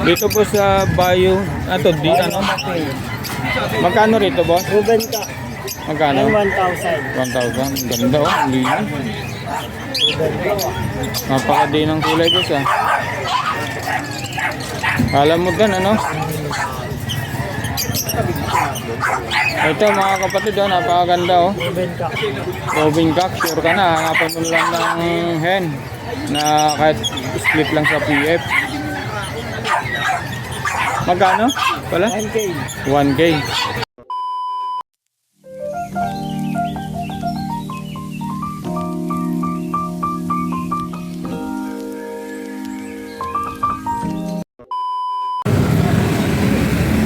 Dito po sa Bayo, ato di ano? Magkano rito boss? Ruben ka. Magkano? 1,000. 1,000. Ganda oh, ang linis. Napakadi ng kulay boss ah. Alam mo din ano? Ito mga kapatid oh, napakaganda oh. Robin Cock, sure ka na, hanapan mo lang ng hen na kahit split lang sa PF. Magkano? Pala? 1K. 1K.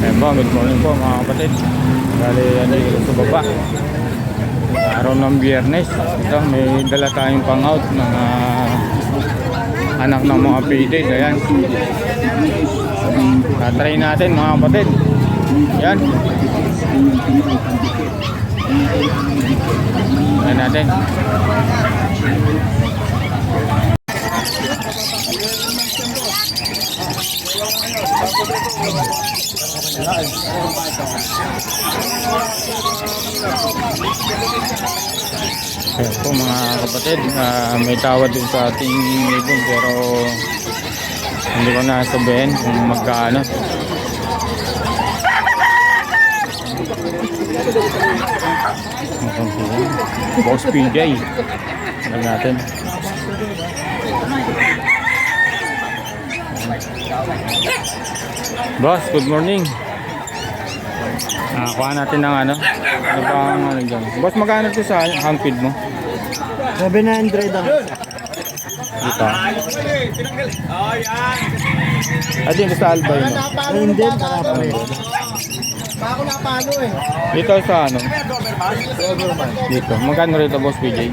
Ayan po, good morning po mga kapatid. Bali, yung sa baba. Araw ng biyernes. Ito, may dala tayong pang-out ng ah, anak ng mga paydays. Ayan. Tatry natin mga kapatid. Yan. Ayan natin. Ayan po mga kapatid, ah, may tawad din sa ating ibon pero hindi ko na sabihin kung magkano. Boss PJ. Ano natin? Boss, good morning. Ah, kuha natin ng ano? Ano ba ang ano dyan? Boss, magkano to sa hand feed mo? 700 ang Dito. Ay, dito sa albay. Ayun din, marami. Bako na palo eh. Dito sa ano? Dito. Magkano rito, boss PJ?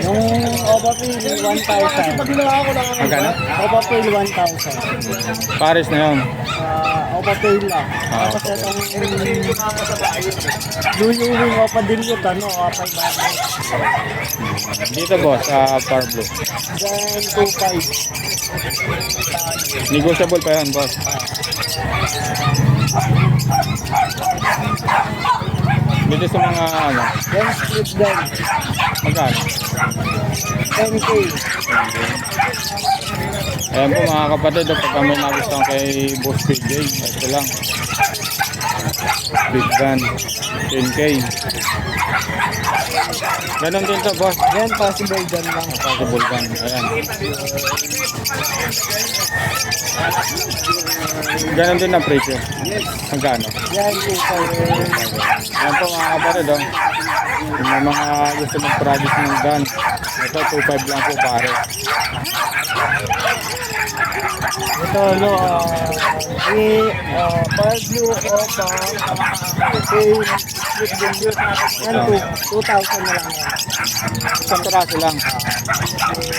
Yung Opa Pil, 1,000. Magkano? Opa Pil, 1,000. Pares na yun. Ah, Opa Pil lang. Ah, Tapos itong lulungin Opa Dilute, ano, Opa 500. Dito, boss, sa Power Blue. Then 2,500. Negotiable pa yan, boss. Dito sa mga ano, Then split gun, magkano? 10K. Ayan po mga kapatid, pagka may nagustuhan kay Boss PJ, ito lang. Big van, 10K. Ganon din to, boss. Yan, possible gun lang. Possible van, ayan. Ganon din ang presyo. Magkano? Yan, 2,500. Ayan po mga kapatid, oh. Yung may mga gusto mag-produce ng gun, ito 2.5 lang po pare. Ano, ah, i, ah, Power Blue Opa, pay, split gun yun. Yan, two- 2,000 na lang yan. Isang piraso lang.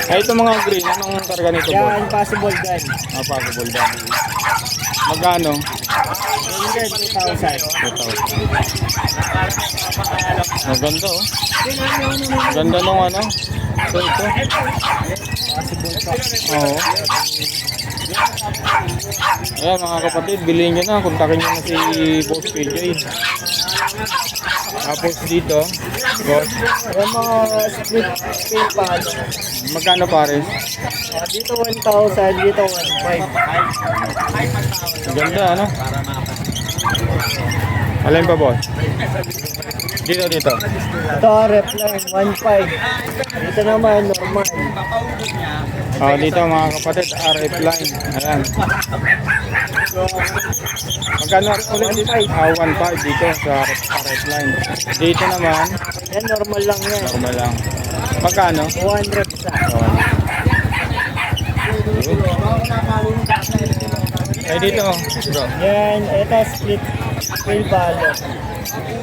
Ay, ito mga green, anong karga nito? Yan, possible gun. Ah, possible ba? Magkano? Yan, 2,000. 2,000. Maganda oh. Ganda nung ano. Ito, ito. Pa. Oo. Ayan mga kapatid, bilhin nyo na. Kontakin nyo na si Boss PJ. Tapos dito, boss, Yan mga split pay pa. ano. magkano pares? Ah, dito 1,000, dito 1,500. Ganda ano? Alin pa boss? Dito, dito. Ito, rep line, 1,500. Dito naman, normal. Ah, dito mga kapatid, RF line. Ayan. Magkano ulit dito? Ah, 1.5 dito sa RF line. Dito naman, Yan, normal lang yan. normal lang. Magkano? 200 isa. Ay dito, bro. Yan, ito split pay palo.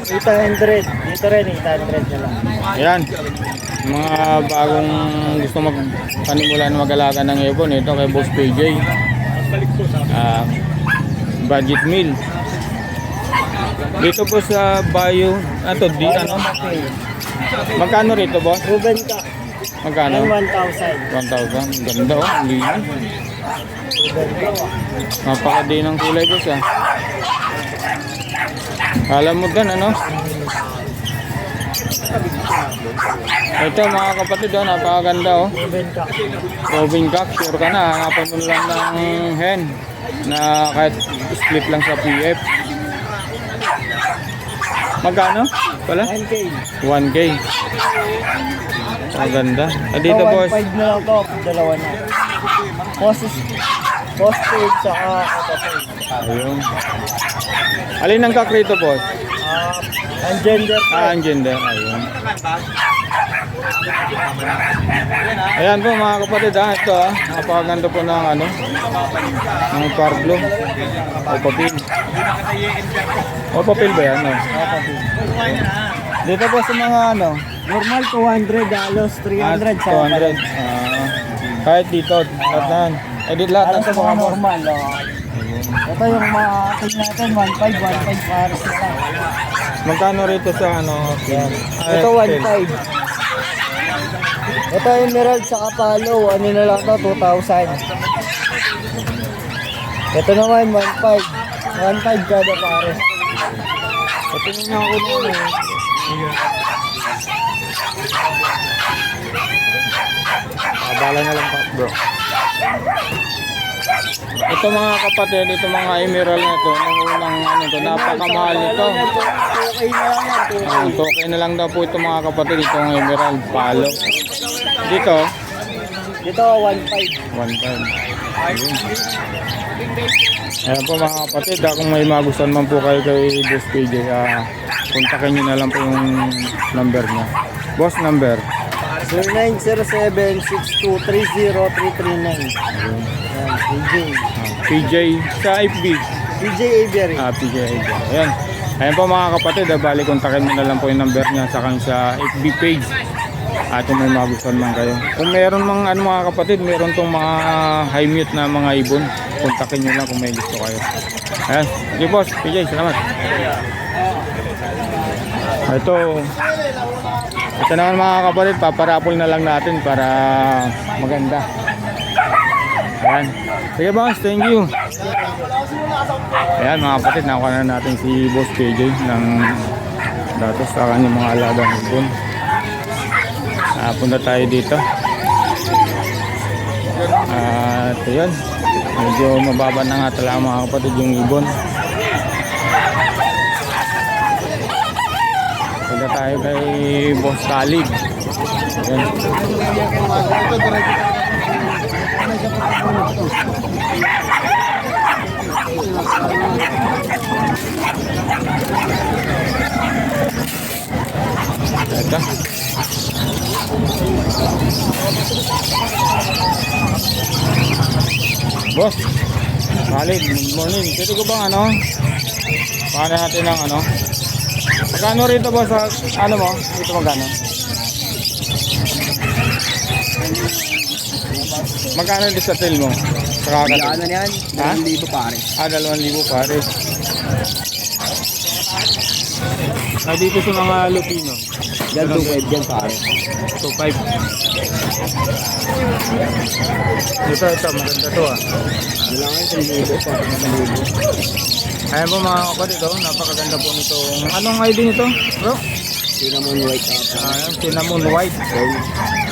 800. Dito rin, 800 na lang. Ayan. Mga bagong gusto mag panimula na mag-alaga ng ibon, ito kay Boss PJ. Ah, budget meal. Dito po sa Bayo, ato di ano? Magkano rito, boss? Ruben ka. Magkano? Yan, 1,000. 1,000. Ganda oh, linis. Ruben ka. Napakadi ng kulay boss ah. Alam mo din ano? Ito mga kapatid oh, napakaganda oh. Robin Cock, sure ka na, hanapan mo lang ng hen na kahit split lang sa PF. Magkano? Pala? 9K. 1K. Maganda. Ah, dito Ito, boss, 1.5 na lang to. Dalawa na. Post postpaid saka. Ayun. Alin ang cock rito boss? Ah, ang gender. Ah, ang gender. Ayun. Ayan po mga kapatid ha, ito ha. Napakaganda po ng ano, ng Parblo. O papel. O papel ba yan? No? Dito po sa mga ano, Normal 200 halos 300 sa 200. Ah, kahit dito, lahat na yan. Eh, lahat na sa sa mga normal. Oh. Ito yung mga natin 1.5 1.5 pares na lang. Magkano rito sa ano? Yan. Ah, Ito papel? 1.5. Ito emerald sa kapalo, ano na lang to, 2,000. Ito naman, 1.5. 1.5 kada pares. Patingin nga ako noon eh. Abala na lang pa, bro. Ito mga kapatid, ito mga emerald na to, nung unang ano to, napakamahal nito. Okay na lang yan, okay na lang daw po ito mga kapatid, itong emerald palo. Dito, Dito, 1.5. one time. Ayun. Ayan po mga kapatid, ah, kung may magustuhan man po kayo kay Boss PJ, ah, kontakin nyo na lang po yung number niya. Boss number. 0907-6230-339. PJ. PJ sa FB. PJ Avery. Ah, PJ Aiden. Ayan. Ayan po mga kapatid, ah, bali kontakin mo na lang po yung number niya sa kanya sa FB page. At kung may magustuhan man kayo. Kung meron mga ano mga kapatid, meron tong mga high mute na mga ibon. Kontakin nyo lang kung may gusto kayo. Ayan. Sige boss, PJ, salamat. Ito. Ito naman mga kapatid, paparapol na lang natin para maganda. Ayan. Sige boss, thank you. Ayan mga kapatid, nakuha na natin si Boss PJ ng datos sa kanyang mga alagang ibon. Ah, punta tayo dito. At yun, medyo mababa na nga talaga mga kapatid yung ibon. Punta tayo kay Boss Kalig. Ayan. Boss, Khalid, good morning. Pwede ko bang ano? Paano natin ng ano? Magkano rito boss? Ano mo? Dito magkano? Magkano dito sa tail mo? Sa kakatil? Ano yan? Ha? Dito pare. Ah, dalawang libo pare. Ah, dito sa mga Lupino. Yan 2.5 yan pare. 2.5. Ito, ito. Maganda to ah. Kailangan 3,000 pa. Ayan po mga kapatid, oh, napakaganda po nito. Anong ID nito, bro? Cinnamon white up. Ayan, cinnamon white.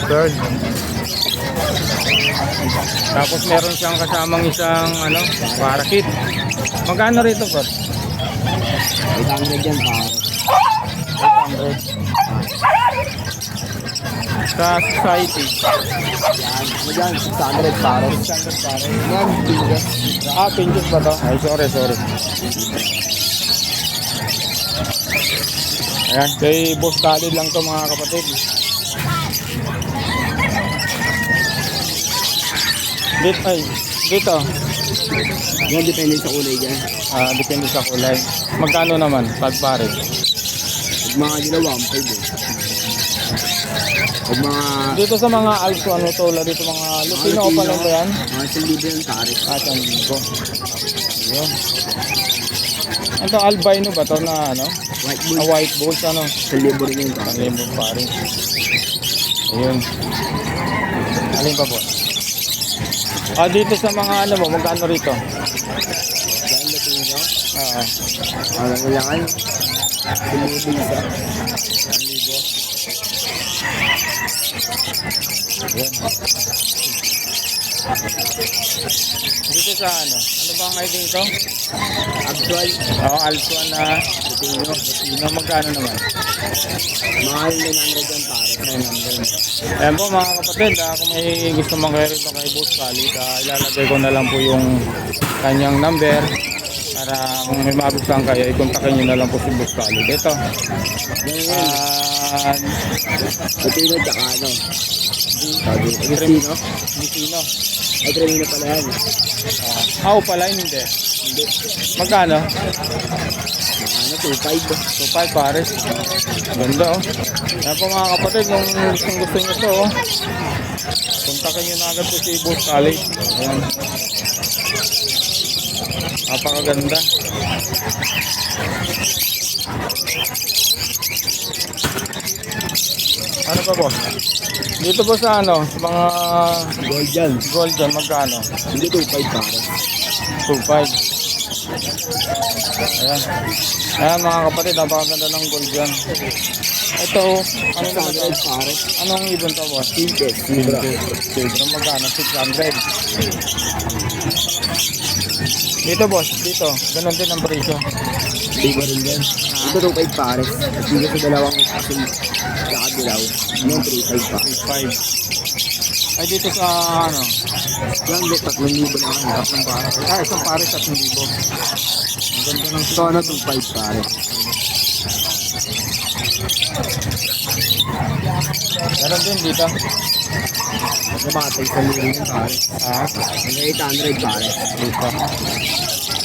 Third. Tapos meron siyang kasamang isang ano, parakit. Magkano rito, bro? 800 yan pare. 800. Sa society. Yan. Ano yan? 600 pare. 600 pare. Yan, pingas. Ah, pinches ba to? Ay, sorry, sorry. Ayan, kay Boss Khalid lang to mga kapatid. Dito, ay, dito. Yan, depende sa kulay dyan. Ah, depende sa kulay. Magkano naman, pag pare? Pag mga dalawa, 1.5 eh. Pag mga... Dito sa mga also, ano to, dito mga Lupino o pala ba yan? Mga 1,000 yan pare. At ang libo. Yun. Ito, albino ba to na ano? White A bull. white bulls, ano? 1,000 rin yan pare. Ang libo pare. Ayun. Alin pa po? Ah, dito sa mga ano mo, magkano rito? Yan, Latino. Oo. Ano na lang ano? Bumibig isa. Yan. Dito sa ano? Ano ba ang ID ito? Actual, Oo, Altuan na Latino. Latino. Magkano naman? Mahal 900 yan pare. 900. Ayan po mga kapatid, ah, kung may gusto mag-hire ito kay Boss Khalid, ah, ilalagay ko na lang po yung kanyang number para kung may magustuhan kayo, ikontakin nyo na lang po si Boss Khalid. Ito, ah, Latino tsaka ano? Sabi? Latino. Ay, Tremino pala yan. Ah, oh, pala hindi. Hindi. Magkano? Ano, 2.5. 2.5 pares. Ganda oh. Yan po mga kapatid, kung gusto nyo to oh. Kontakin nyo na agad po si Boss Khalid. Ayan. Napakaganda. Ano pa boss? Dito po sa ano, sa mga Gold yan. gold dyan, magkano? Hindi 2.5 pare. 2.5. Ayan. Ayan mga kapatid, napakaganda ng gold dyan. Ito, ano naman to? 600 pare. Anong ibon to boss? Tintes. Libra. Silver magkano? 600. Dito boss, dito. Ganon din ang presyo. Libra rin yan. Ito 2.5 pare. Hindi sa dalawang asin tsaka dilaw. Yan 3.5 pare. 5. Ay dito sa ano? Yan, bet 3,000 na ano. Tatlong pare. Ah, isang pare sa 1,000. Ang ganda ng Ito ano 2.5 pare. Ganon din dito. Nabatay sa lulu yung pare. Ah, Hanggang 800 pare. dito.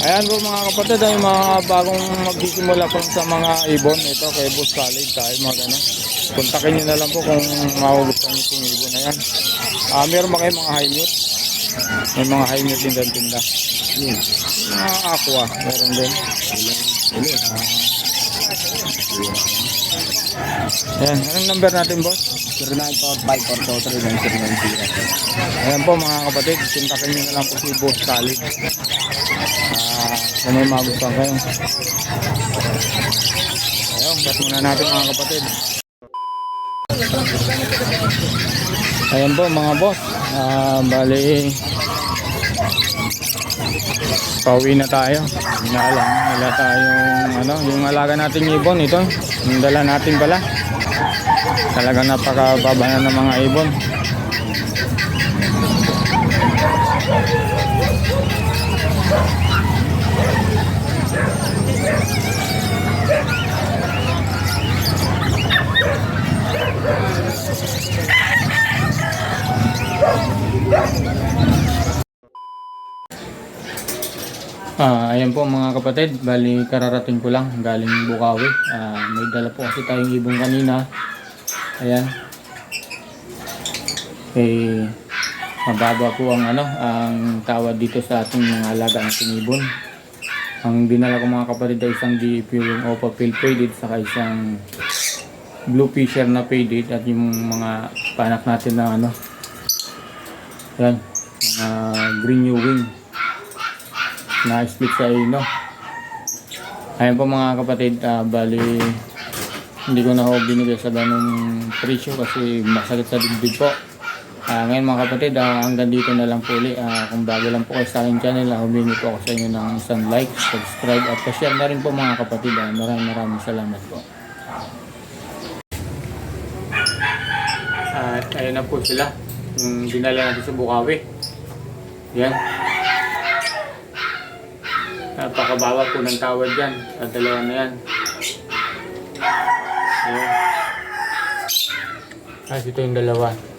Ayan po mga kapatid, ay mga bagong magsisimula po sa mga ibon. Ito kay Boss Khalid tayo mga ano. Kontakin nyo na lang po kung mahugustuhan nyo itong ibon na yan. Ah, meron ba kayo mga high mute? May mga high mute din tinda. Yun. Mga aqua, meron din. Wala. Wala. Ayan, anong number natin boss? 0945 Ayan po mga kapatid, kontakin nyo na lang po si Boss Khalid. Ah, kung may magustuhan kayo. Ayun, cut muna natin mga kapatid. Ayan po mga boss. Ah, bali Pauwi na tayo. Hindi na alam. Wala tayong ano, yung alaga natin ibon ito. Yung dala natin pala. Talagang napakababa na ng mga ibon. Ah, ayan po mga kapatid, bali kararating ko lang galing Bukawi. Ah, may dala po kasi tayong ibon kanina. Ayan. Eh mababa po ang ano, ang tawad dito sa ating mga alaga ng sinibon. Ang dinala ko mga kapatid ay isang DEP yung Opa Pill Faded saka isang Blue Fisher na faded at yung mga panak natin na ano. Ayan, mga green new wing na split sa ino. Ayan po mga kapatid, ah, bali hindi ko na ho binigay sa ganung presyo kasi masakit sa dibdib po. Ah, ngayon mga kapatid, ah, hanggang dito na lang po uli. Ah, kung bago lang po kayo sa aking channel, ah, humingi po ako sa inyo ng isang like, subscribe at pa-share na rin po mga kapatid. Ah, maraming maraming salamat po. At ayun na po sila. Yung dinala natin sa Bukawi. Yan. Napakababa po ng tawad yan. At dalawa na yan. Ayan. Ah, ito yung dalawa.